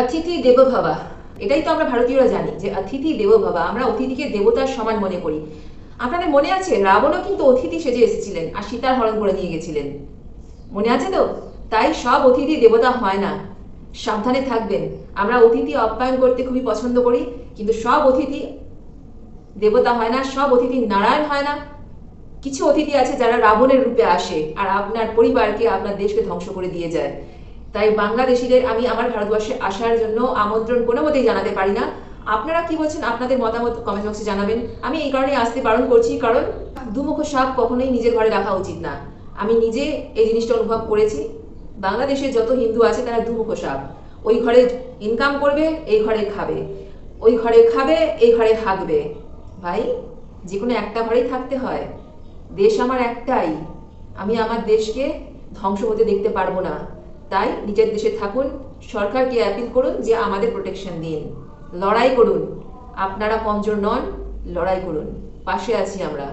অতিথি দেবভাবা। এটাই তো আমরা ভারতীয়রা জানি যে অতিথি দেবভাবা, আমরা অতিথিকে দেবতার সমান মনে করি। আপনাদের মনে আছে, রাবণও কিন্তু অতিথি সেজে এসেছিলেন আর সীতার হরণ করে নিয়ে গেছিলেন। মনে আছে তো? তাই সব অতিথি দেবতা হয় না। সাবধানে থাকবেন। আমরা অতিথি আপ্যায়ন করতে খুবই পছন্দ করি, কিন্তু সব অতিথি দেবতা হয় না, সব অতিথি নারায়ণ হয় না। কিছু অতিথি আছে যারা রাবণের রূপে আসে আর আপনার পরিবারকে, আপনার দেশকে ধ্বংস করে দিয়ে যায়। তাই বাংলাদেশিদের আমি আমার ভারতবর্ষে আসার জন্য আমন্ত্রণ কোনো মতেই জানাতে পারি না। আপনারা কি বলছেন? আপনাদের মতামত কমেন্ট বক্সে জানাবেন। আমি এই কারণে আসতে বারণ করছি, কারণ দুমুখ সাপ কখনোই নিজের ঘরে রাখা উচিত না। আমি নিজে এই জিনিসটা অনুভব করেছি। বাংলাদেশে যত হিন্দু আছে, তারা দুমুখ সাপ। ওই ঘরে ইনকাম করবে, এই ঘরে খাবে। ওই ঘরে খাবে, এই ঘরে থাকবে ভাই যে কোনো একটা ঘরেই থাকতে হয়। দেশ আমার একটাই। আমি আমার দেশকে ধ্বংস হতে দেখতে পারব না। তাই নিজের দেশে থাকুন, সরকারকে অ্যাপিল করুন যে আমাদের প্রোটেকশন দিন। লড়াই করুন। আপনারা কমজোর নন, লড়াই করুন। পাশে আছি আমরা।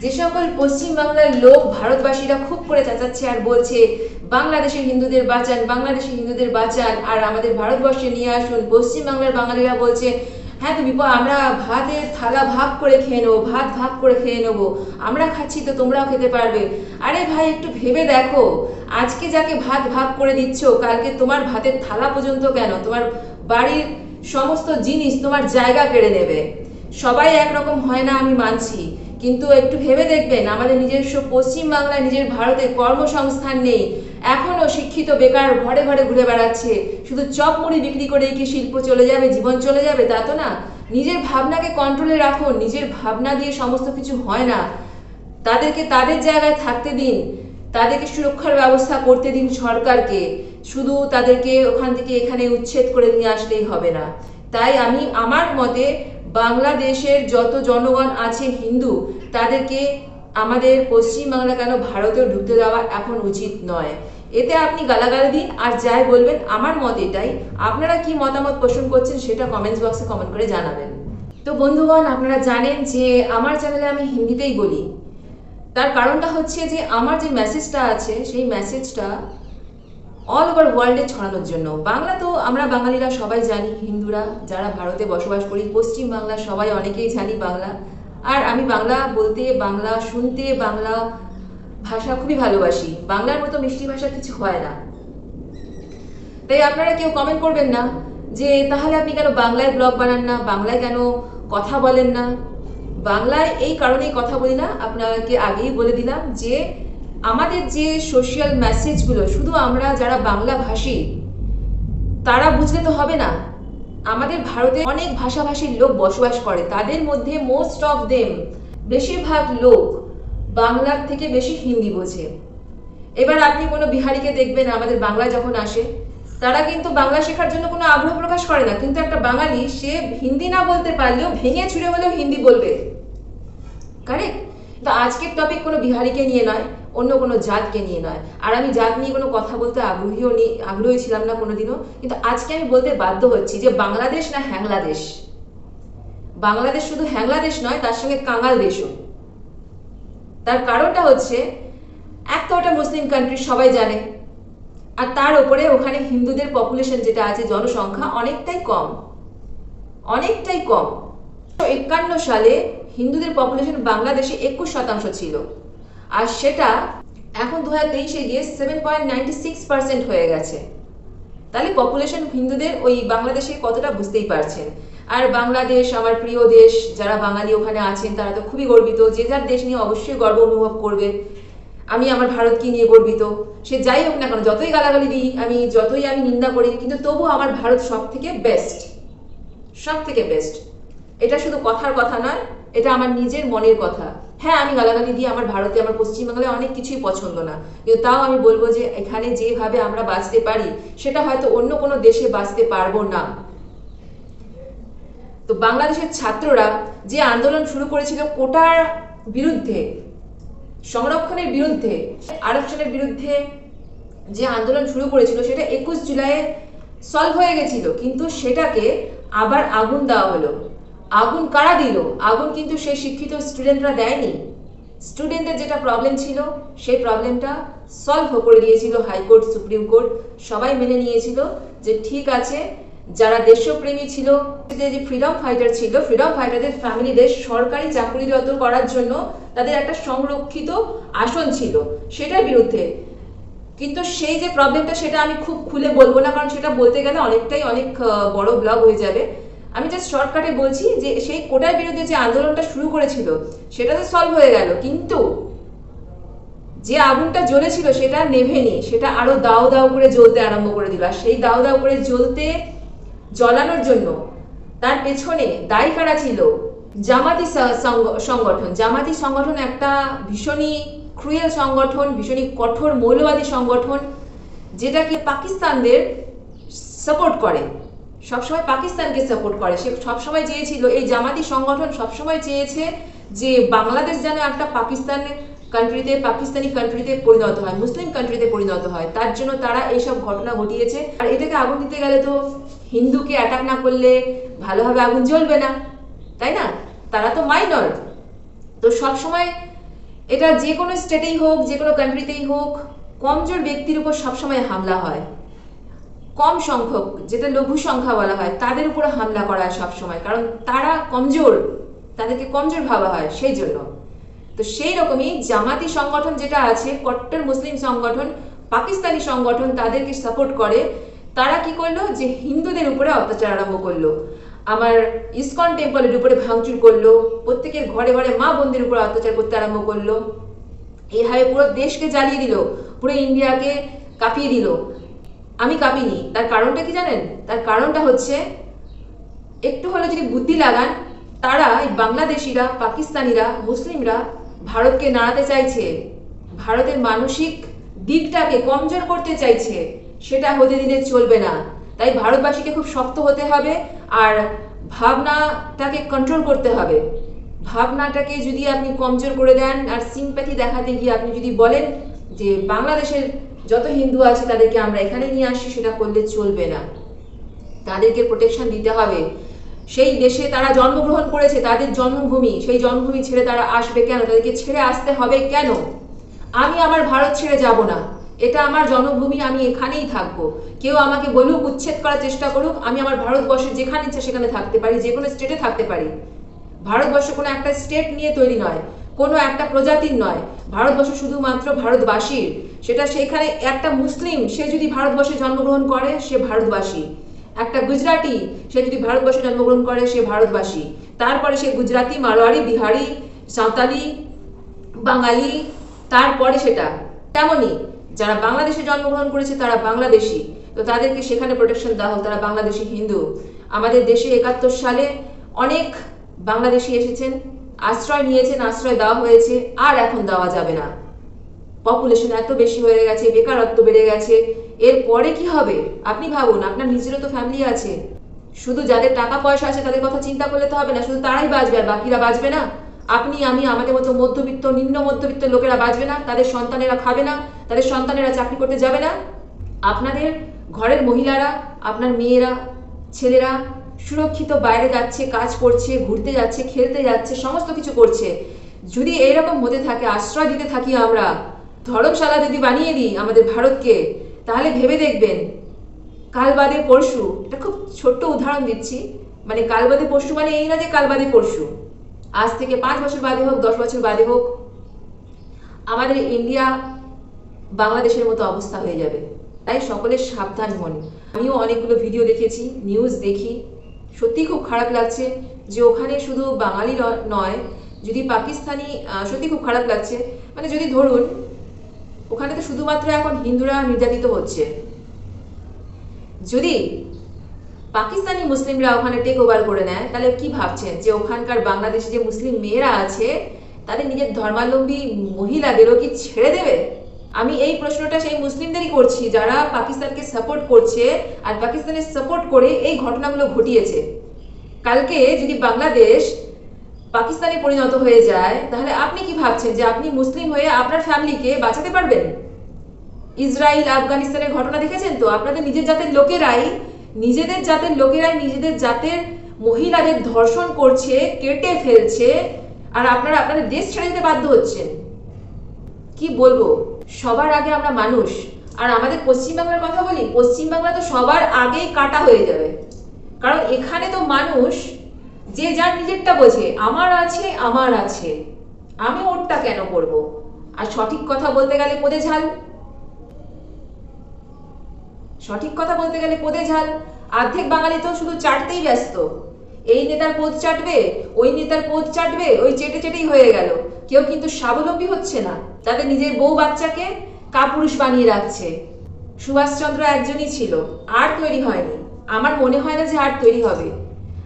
যে সকল পশ্চিমবাংলার লোক ভারতবাসীরা খুব করে চাচাচ্ছে আর বলছে, বাংলাদেশের হিন্দুদের বাঁচান, বাংলাদেশের হিন্দুদের বাঁচান। আর আমাদের ভারতবর্ষে নিয়ে আসুন, পশ্চিমবাংলার বাঙালিরা বলছে হ্যাঁ তুমি প- আমরা ভাতের থালা ভাগ করে খেয়ে নেব, ভাত ভাগ করে খেয়ে নেব। আমরা খাচ্ছি তো তোমরাও খেতে পারবে। আরে ভাই, একটু ভেবে দেখো। আজকে যাকে ভাত ভাগ করে দিচ্ছ, কালকে তোমার ভাতের থালা পর্যন্ত কেন? তোমার বাড়ির সমস্ত জিনিস তোমার জায়গা কেড়ে নেবে। সবাই একরকম হয় না, আমি মানছি। কিন্তু একটু ভেবে দেখবেন, আমাদের নিজস্ব পশ্চিমবাংলায়, নিজের ভারতে কর্মসংস্থান নেই। এখনও শিক্ষিত বেকার ঘরে ঘরে ঘুরে বেড়াচ্ছে। শুধু চপ মুড়ি বিক্রি করে কি শিল্প চলে যাবে, জীবন চলে যাবে, তা তো না। নিজের ভাবনাকে কন্ট্রোলে রাখুন, নিজের ভাবনা দিয়ে সমস্ত কিছু হয় না। তাদেরকে তাদের জায়গায় থাকতে দিন, তাদেরকে সুরক্ষার ব্যবস্থা করতে দিন সরকারকে। শুধু তাদেরকে ওখান থেকে এখানে উচ্ছেদ করে নিয়ে আসলেই হবে না। তাই আমি আমার মতে বাংলাদেশের যত জনগণ আছে হিন্দু, তাদেরকে আমাদের পশ্চিম বাংলা কেন ভারতেও ঢুকতে দেওয়া এখন উচিত নয়। এতে আপনি গালাগালি দিন আর যাই বলবেন, আমার মত এটাই। আপনারা কি মতামত পোষণ করছেন সেটা কমেন্টস বক্সে কমেন্ট করে জানাবেন। তো বন্ধুগণ, আপনারা জানেন যে আমার চ্যানেলে আমি হিন্দিতেই বলি। তার কারণটা হচ্ছে যে আমার যে মেসেজটা আছে, সেই মেসেজটা অল ওভার ওয়ার্ল্ডে ছড়ানোর জন্য। বাংলা তো আমরা বাঙালিরা সবাই জানি, হিন্দুরা যারা ভারতে বসবাস করি, পশ্চিম বাংলা সবাই অনেকেই জানি বাংলা। আর আমি বাংলা বলতে, বাংলা শুনতে, বাংলা ভাষা খুবই ভালোবাসি। বাংলার মতো মিষ্টি ভাষা কিছু হয় না। তাই আপনারা কেউ কমেন্ট করবেন না যে, তাহলে আপনি কেন বাংলায় ব্লগ বানান না? বাংলায় কেন কথা বলেন না? বাংলায় এই কারণেই কথা বলি না। আপনাকে আগেই বলে দিলাম যে, আমাদের যে সোশ্যাল মেসেজগুলো শুধু আমরা যারা বাংলা ভাষী, তারা বুঝলে তো হবে না। আমাদের ভারতে অনেক ভাষাভাষীর লোক বসবাস করে। তাদের মধ্যে মোস্ট অফ দেম বেশিরভাগ লোক বাংলার থেকে বেশি হিন্দি বোঝে। এবার আপনি কোনো বিহারিকে দেখবেন, আমাদের বাংলায় যখন আসে, তারা কিন্তু বাংলা শেখার জন্য কোনো আগ্রহ প্রকাশ করে না। কিন্তু একটা বাঙালি, সে হিন্দি না বলতে পারলেও ভেঙে ছুড়ে হলেও হিন্দি বলবে। কারেক্ট তো আজকের টপিক কোনো বিহারিকে নিয়ে নয়, অন্য কোনো জাতকে নিয়ে নয়। আর আমি জাত নিয়ে কোনো কথা বলতে আগ্রহীও নি, আগ্রহী ছিলাম না কোনোদিনও। কিন্তু আজকে আমি বলতে বাধ্য হচ্ছি যে বাংলাদেশ না হ্যাংলাদেশ। বাংলাদেশ শুধু হ্যাংলাদেশ নয়, তার সঙ্গে কাঙাল দেশও। তার কারণটা হচ্ছে, এক তো ওটা মুসলিম কান্ট্রি সবাই জানে, আর তার উপরে ওখানে হিন্দুদের পপুলেশন যেটা আছে, জনসংখ্যা অনেকটাই কম অনেকটাই কম। একান্ন সালে হিন্দুদের পপুলেশন বাংলাদেশে একুশ শতাংশ ছিল, আর সেটা এখন দু হাজার তেইশে গিয়ে seven point ninety six percent হয়ে গেছে। তাহলে পপুলেশন হিন্দুদের ওই বাংলাদেশে কতটা বুঝতেই পারছেন? আর বাংলাদেশ, আমার প্রিয় দেশ, যারা বাঙালি ওখানে আছেন, তারা তো খুবই গর্বিত। যে যার দেশ নিয়ে অবশ্যই গর্ব অনুভব করবে। আমি আমার ভারতকে নিয়ে গর্বিত। সে যাই হোক না কেন, যতই গালাগালি দিই, আমি, যতই আমি নিন্দা করি, কিন্তু তবু আমার ভারত সব থেকে বেস্ট সব থেকে বেস্ট এটা শুধু কথার কথা নয়, এটা আমার নিজের মনের কথা। হ্যাঁ আমি গালাগালি দিয়ে আমার ভারতে, আমার পশ্চিমবাংলায় অনেক কিছুই পছন্দ না। কিন্তু তাও আমি বলব যে, এখানে যেভাবে আমরা বাঁচতে পারি, সেটা হয়তো অন্য কোনো দেশে বাঁচতে পারব না। তো বাংলাদেশের ছাত্ররা যে আন্দোলন শুরু করেছিল কোটার বিরুদ্ধে, সংরক্ষণের বিরুদ্ধে, আরক্ষণের বিরুদ্ধে যে আন্দোলন শুরু করেছিল সেটা একুশ জুলাই সলভ হয়ে গেছিল। কিন্তু সেটাকে আবার আগুন দেওয়া হলো। আগুন কারা দিল? আগুন কিন্তু সেই শিক্ষিত স্টুডেন্টরা দেয়নি। স্টুডেন্টদের যেটা প্রবলেম ছিল, সেই প্রবলেমটা সলভ করে দিয়েছিল হাইকোর্ট, সুপ্রিম কোর্ট। সবাই মেনে নিয়েছিল যে ঠিক আছে যারা দেশপ্রেমী ছিল, যে ফ্রিডম ফাইটার ছিল ফ্রিডম ফাইটারদের ফ্যামিলিদের সরকারি চাকরিরত করার জন্য তাদের একটা সংরক্ষিত আসন ছিল সেটার বিরুদ্ধে। কিন্তু সেই যে প্রবলেমটা সেটা আমি খুব খুলে বলব না, কারণ সেটা বলতে গেলে অনেকটাই অনেক বড় ব্লগ হয়ে যাবে। আমি জাস্ট শর্টকাটে বলছি যে সেই কোটার বিরুদ্ধে যে আন্দোলনটা শুরু করেছিল, সেটা তো সলভ হয়ে গেল। কিন্তু যে আগুনটা জ্বলেছিল সেটা নেভেনি, সেটা আরও দাও দাও করে জ্বলতে আরম্ভ করে দিল। আর সেই দাও দাও করে জ্বলতে জ্বলানোর জন্য। তার পেছনে দায়ী কারা ছিল? জামাতি সংগঠন। জামাতি সংগঠন একটা ভীষণই ক্রুয়েল সংগঠন, ভীষণই কঠোর, মৌলবাদী সংগঠন, যেটাকে পাকিস্তানদের সাপোর্ট করে। সবসময় পাকিস্তানকে সাপোর্ট করে। সে সবসময় চেয়েছিল, এই জামাতি সংগঠন সবসময় চেয়েছে যে বাংলাদেশ যেন একটা পাকিস্তান কান্ট্রিতে পাকিস্তানি কান্ট্রিতে পরিণত হয়, মুসলিম কান্ট্রিতে পরিণত হয়। তার জন্য তারা এইসব ঘটনা ঘটিয়েছে। আর এটাকে আগুন দিতে গেলে তো হিন্দুকে অ্যাটাক না করলে ভালোভাবে আগুন জ্বলবে না, তাই না? তারা তো মাইনর তো সবসময় এটা যে কোনো স্টেটেই হোক, যে কোনো কান্ট্রিতেই হোক, কমজোর ব্যক্তির উপর সবসময় হামলা হয়। কম সংখ্যক, যেটা লঘু সংখ্যা বলা হয়, তাদের উপরে হামলা করা হয় সবসময়, কারণ তারা কমজোর, তাদেরকে কমজোর ভাবা হয়, সেই জন্য। তো সেই রকমই জামাতি সংগঠন যেটা আছে, কট্টর মুসলিম সংগঠন, পাকিস্তানি সংগঠন, তাদেরকে সাপোর্ট করে। তারা কি করল? যে হিন্দুদের উপরে অত্যাচার আরম্ভ করল। আমার ইসকন টেম্পলের উপরে ভাঙচুর করল। প্রত্যেকের ঘরে ঘরে মা বোনদের উপরে অত্যাচার করতে আরম্ভ করল। এইভাবে পুরো দেশকে জ্বালিয়ে দিল। পুরো ইন্ডিয়াকে কাঁপিয়ে দিল। আমি কাঁপিনি। তার কারণটা কি জানেন? তার কারণটা হচ্ছে, একটু হলে যদি বুদ্ধি লাগান, তারা এই বাংলাদেশিরা, পাকিস্তানিরা, মুসলিমরা ভারতকে নাড়াতে চাইছে। ভারতের মানসিক দিকটাকে কমজোর করতে চাইছে। সেটা হতে দিলে চলবে না। তাই ভারতবাসীকে খুব শক্ত হতে হবে আর ভাবনাটাকে কন্ট্রোল করতে হবে। ভাবনাটাকে যদি আপনি কমজোর করে দেন আর সিম্প্যাথি দেখাতে গিয়ে আপনি যদি বলেন যে বাংলাদেশের যত হিন্দু আছে তাদেরকে আমরা এখানে নিয়ে আসি সেটা করলে চলবে না। তাদেরকে প্রোটেকশন দিতে হবে। সেই দেশে তারা জন্মগ্রহণ করেছে, তাদের জন্মভূমি, সেই জন্মভূমি ছেড়ে তারা আসবে কেন? তাদেরকে ছেড়ে আসতে হবে কেন? আমি আমার ভারত ছেড়ে যাব না। এটা আমার জন্মভূমি, আমি এখানেই থাকব। কেউ আমাকে বলুক, উচ্ছেদ করার চেষ্টা করুক, আমি আমার ভারতবর্ষে যেখানে ইচ্ছা সেখানে থাকতে পারি, যে কোনো স্টেটে থাকতে পারি। ভারতবর্ষ কোনো একটা স্টেট নিয়ে তৈরি নয়, কোনো একটা প্রজাতির নয়। ভারতবর্ষ শুধুমাত্র ভারতবাসীর। সেটা সেখানে একটা মুসলিম, সে যদি ভারতবর্ষে জন্মগ্রহণ করে, সে ভারতবাসী। একটা গুজরাটি, সে যদি ভারতবর্ষে জন্মগ্রহণ করে, সে ভারতবাসী। তারপরে সে গুজরাটি মারোয়ারি, বিহারি, সাঁওতালি, বাঙালি, তারপরে সেটা। তেমনই যারা বাংলাদেশে জন্মগ্রহণ করেছে, তারা বাংলাদেশি। তো তাদেরকে সেখানে প্রোটেকশন দেওয়া হোক, তারা বাংলাদেশি হিন্দু। আমাদের দেশে একাত্তর সালে অনেক বাংলাদেশি এসেছেন, আশ্রয় নিয়েছেন, আশ্রয় দেওয়া হয়েছে, আর এখন দেওয়া যাবে না। পপুলেশন এত বেশি হয়ে গেছে, বেকারত্ব বেড়ে গেছে। এর পরে কি হবে? আপনি ভাবুন, আপনার নিজেরও তো ফ্যামিলি আছে। শুধু যাদের টাকা পয়সা আছে, তাদের কথা চিন্তা করলে তো হবে না, শুধু তারাই বাঁচবে আর বাকিরা বাঁচবে না। আপনি, আমি, আমাদের মতো মধ্যবিত্ত, নিম্ন মধ্যবিত্ত লোকেরা বাঁচবে না, তাদের সন্তানেরা খাবে না। তাদের সন্তানেরা চাকরি করতে যাবে না। আপনাদের ঘরের মহিলারা, আপনার মেয়েরা, ছেলেরা সুরক্ষিত বাইরে যাচ্ছে, কাজ করছে, ঘুরতে যাচ্ছে, খেলতে যাচ্ছে, সমস্ত কিছু করছে। যদি এইরকম হতে থাকে, আশ্রয় দিতে থাকি আমরা, ধর্মশালা যদি বানিয়ে দিই আমাদের ভারতকে, তাহলে ভেবে দেখবেন কাল বাদে পরশু এটা খুব ছোট্ট উদাহরণ দিচ্ছি মানে কাল বাদে পরশু মানে এই না যে কাল বাদে পরশু। আজ থেকে পাঁচ বছর বাদে হোক, দশ বছর বাদে হোক, আমাদের ইন্ডিয়া বাংলাদেশের মতো অবস্থা হয়ে যাবে। তাই সকলে সাবধান হন আমিও অনেকগুলো ভিডিও দেখেছি নিউজ দেখি। সত্যি খুব খারাপ লাগছে যে ওখানে শুধু বাঙালি নয়, যদি পাকিস্তানি সত্যি খুব খারাপ লাগছে। মানে যদি ধরুন, ওখানে তো শুধুমাত্র এখন হিন্দুরা নির্যাতিত হচ্ছে। যদি পাকিস্তানি মুসলিমরা ওখানে টেক ওভার করে নেয়, তাহলে কি ভাবছেন? যে ওখানকার বাংলাদেশে যে মুসলিম মেয়েরা আছে, তাদের নিজের ধর্মাবলম্বী মহিলাদেরও কি ছেড়ে দেবে? আমি এই প্রশ্নটা সেই মুসলিমদেরই করছি, যারা পাকিস্তানকে সাপোর্ট করছে আর পাকিস্তানের সাপোর্ট করে এই ঘটনাগুলো ঘটিয়েছে। কালকে যদি বাংলাদেশ পাকিস্তানে পরিণত হয়ে যায়, তাহলে আপনি কি ভাবছেন যে আপনি মুসলিম হয়ে আপনার ফ্যামিলিকে বাঁচাতে পারবেন? ইসরায়েল আফগানিস্তানের ঘটনা দেখেছেন তো? আপনাদের নিজের জাতের লোকেরাই, নিজেদের জাতের লোকেরাই নিজেদের জাতের মহিলাদের ধর্ষণ করছে, কেটে ফেলছে, আর আপনারা আপনাদের দেশ ছেড়ে দিতে বাধ্য হচ্ছেন। কি বলব? সবার আগে আমরা মানুষ। আর আমাদের পশ্চিমবাংলার কথা বলি, পশ্চিমবাংলা তো সবার আগেই কাটা হয়ে যাবে। কারণ এখানে তো মানুষ, যে যার নিজেরটা বোঝে, আমার আছে আমার আছে। আমি ওরটা কেন করব? আর সঠিক কথা বলতে গেলে পদে ঝাল। সঠিক কথা বলতে গেলে পদে ঝাল। অর্ধেক বাঙালি তো শুধু চাটতেই ব্যস্ত। এই নেতার পদ চাটবে, ওই নেতার পদ চাটবে, ওই চেটে চেটেই হয়ে গেল। কেউ কিন্তু স্বাবলম্বী হচ্ছে না। তাদের নিজের বউ বাচ্চাকে কাপুরুষ বানিয়ে রাখছে। সুভাষচন্দ্র একজনই ছিল, আর তৈরি হয়নি। আমার মনে হয় না যে আর তৈরি হবে।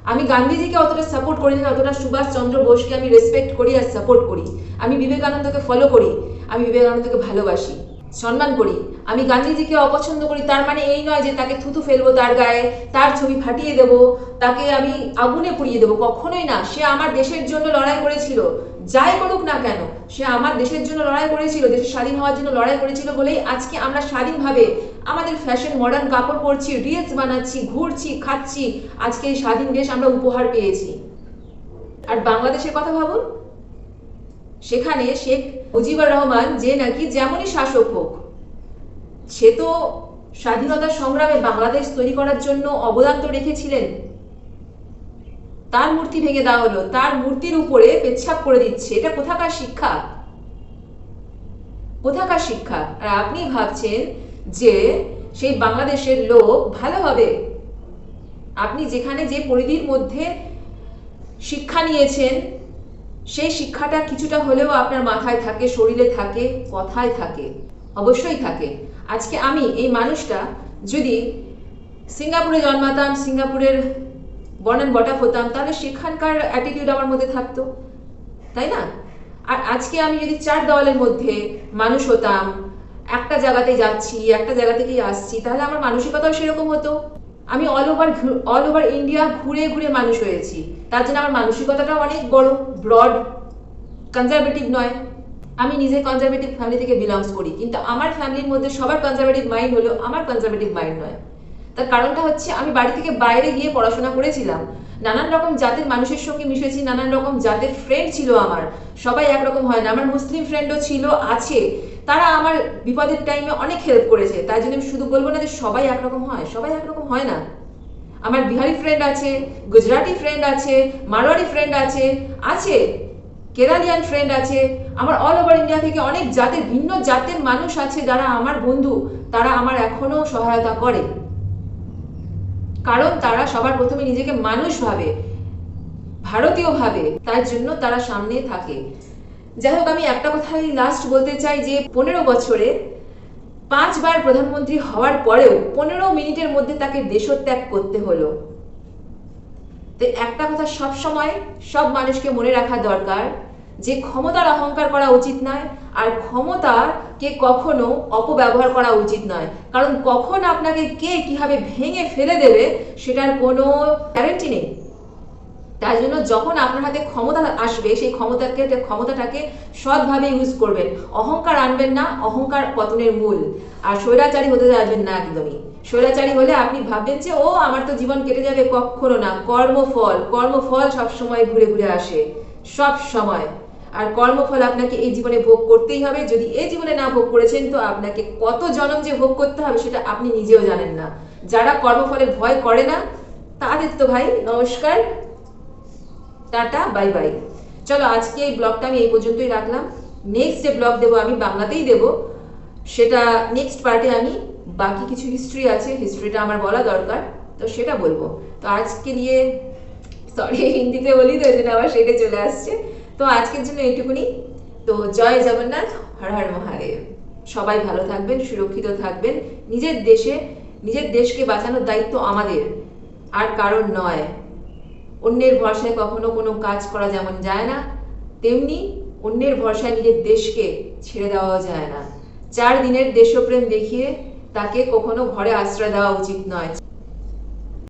আমি গান্ধীজিকে অতটা সাপোর্ট করি না অতটা সুভাষচন্দ্র বোসকে আমি রেসপেক্ট করি আর সাপোর্ট করি। আমি বিবেকানন্দকে ফলো করি। আমি বিবেকানন্দকে ভালোবাসি। সম্মান করি। আমি গান্ধীজিকে অপছন্দ করি, তার মানে এই নয় যে তাকে থুতু ফেলব তার গায়ে, তার ছবি ফাটিয়ে দেব, তাকে আমি আগুনে পুড়িয়ে দেবো, কখনোই না। সে আমার দেশের জন্য লড়াই করেছিল। যাই করুক না কেন, সে আমার দেশের জন্য লড়াই করেছিল দেশের স্বাধীন হওয়ার জন্য লড়াই করেছিল বলেই আজকে আমরা স্বাধীনভাবে আমাদের ফ্যাশন মডার্ন কাপড় পরছি রিলস বানাচ্ছি, ঘুরছি, খাচ্ছি। আজকে এই স্বাধীন দেশ আমরা উপহার পেয়েছি। আর বাংলাদেশের কথা ভাবুন সেখানে শেখ মুজিবুর রহমান যে নাকি যেমনই শাসক হোক, সে তো স্বাধীনতা সংগ্রামে বাংলাদেশ তৈরি করার জন্য অবদান তো রেখেছিলেন। তার মূর্তি ভেঙে দেওয়া হলো, তার মূর্তির উপরে পেচ্ছাপ করে দিচ্ছে। এটা কোথাকার শিক্ষা? কোথাকার শিক্ষা? আর আপনি ভাবছেন যে সেই বাংলাদেশের লোক ভালো হবে? আপনি যেখানে যে পরিধির মধ্যে শিক্ষা নিয়েছেন সেই শিক্ষাটা কিছুটা হলেও আপনার মাথায় থাকে, শরীরে থাকে, কথায় থাকে, অবশ্যই থাকে। আজকে আমি এই মানুষটা যদি সিঙ্গাপুরে জন্মাতাম, সিঙ্গাপুরের বনান বটাপ হতাম, তাহলে সেখানকার অ্যাটিটিউড আমার মধ্যে থাকতো, তাই না? আর আজকে আমি যদি চার দেওয়ালের মধ্যে মানুষ হতাম, একটা জায়গাতে যাচ্ছি, একটা জায়গা থেকেই আসছি, তাহলে আমার মানসিকতাও সেরকম হতো। আমি all over all over India ঘুরে ঘুরে মানুষ হয়েছি। তার জন্য আমার মানসিকতাটাও অনেক বড় ব্রড কনজারভেটিভ নয়। আমি নিজে কনজারভেটিভ ফ্যামিলি থেকে বিলংস করি। কিন্তু আমার ফ্যামিলির মধ্যে সবার কনজারভেটিভ মাইন্ড হলেও আমার কনজারভেটিভ মাইন্ড নয়। তার কারণটা হচ্ছে আমি বাড়ি থেকে বাইরে গিয়ে পড়াশোনা করেছিলাম। নানান রকম জাতের মানুষের সঙ্গে মিশেছি, নানান রকম জাতের ফ্রেন্ড ছিল আমার। সবাই একরকম হয় না। আমার মুসলিম ফ্রেন্ডও ছিল, আছে। তারা আমার বিপদের টাইমে অনেক হেল্প করেছে। তাই জন্য আমি শুধু বলব না যে সবাই একরকম হয়, সবাই একরকম হয় না। আমার বিহারি ফ্রেন্ড আছে, গুজরাটি ফ্রেন্ড আছে, মারোয়ারি ফ্রেন্ড আছে আছে, কেরালিয়ান ফ্রেন্ড আছে। আমার অল ওভার ইন্ডিয়া থেকে অনেক জাতের, ভিন্ন জাতের মানুষ আছে যারা আমার বন্ধু, তারা আমার এখনও সহায়তা করে। কারণ তারা সবার প্রথমে নিজেকে মানুষ ভাবে, ভারতীয় ভাবে। তার জন্য তারা সামনে থাকে। যাই হোক আমি একটা কথাই লাস্ট বলতে চাই যে, পনেরো বছরে পাঁচবার প্রধানমন্ত্রী হওয়ার পরেও পনেরো মিনিটের মধ্যে তাকে দেশত্যাগ করতে হলো। তো একটা কথা সব সময়, সব মানুষকে মনে রাখা দরকার যে, ক্ষমতার অহংকার করা উচিত নয়, আর ক্ষমতাকে কখনো অপব্যবহার করা উচিত নয়। কারণ কখন আপনাকে কে কীভাবে ভেঙে ফেলে দেবে, সেটার কোনো গ্যারেন্টি নেই। তাই জন্য যখন আপনার হাতে ক্ষমতা আসবে, সেই ক্ষমতাকে ক্ষমতাটাকে সৎভাবে ইউজ করবেন। অহংকার আনবেন না, অহংকার পতনের মূল। আর স্বৈরাচারী হতে যাবেন না একদমই। স্বৈরাচারী হলে আপনি ভাববেন যে, ও, আমার তো জীবন কেটে যাবে কখনো না। কর্মফল কর্মফল সব সময় ঘুরে ঘুরে আসে। সব সময়। আর কর্মফল আপনাকে এই জীবনে ভোগ করতেই হবে। যদি এই জীবনে না ভোগ করেছেন, তো আপনাকে কত জনম যে ভোগ করতে হবে, সেটা আপনি নিজেও জানেন না। যারা কর্মফলের ভয় করে না, তাদের তো ভাই, নমস্কার। টাটা বাই বাই চলো, আজকে এই ব্লগটা আমি এই পর্যন্তই রাখলাম। নেক্সট যে ব্লগ দেবো, আমি বাংলাতেই দেব। সেটা নেক্সট পার্টে আমি বাকি কিছু হিস্ট্রি আছে হিস্ট্রিটা আমার বলা দরকার, তো সেটা বলব। তো আজকে নিয়ে সরি হিন্দিতে বলি তো জন্য আবার সেটা চলে আসছে। তো আজকের জন্য এইটুকুনি। তো জয় জগন্নাথ, হর হর মহাদেব। সবাই ভালো থাকবেন, সুরক্ষিত থাকবেন। নিজের দেশে, নিজের দেশকে বাঁচানোর দায়িত্ব আমাদের, আর কারণ নয়। অন্যের ভরসায় কখনো কোনো কাজ করা যেমন যায় না, তেমনি অন্যের ভরসায় নিজের দেশকে ছেড়ে দেওয়া যায় না। চার দিনের দেশপ্রেম দেখিয়ে তাকে কখনো ঘরে আশ্রয় দেওয়া উচিত নয়।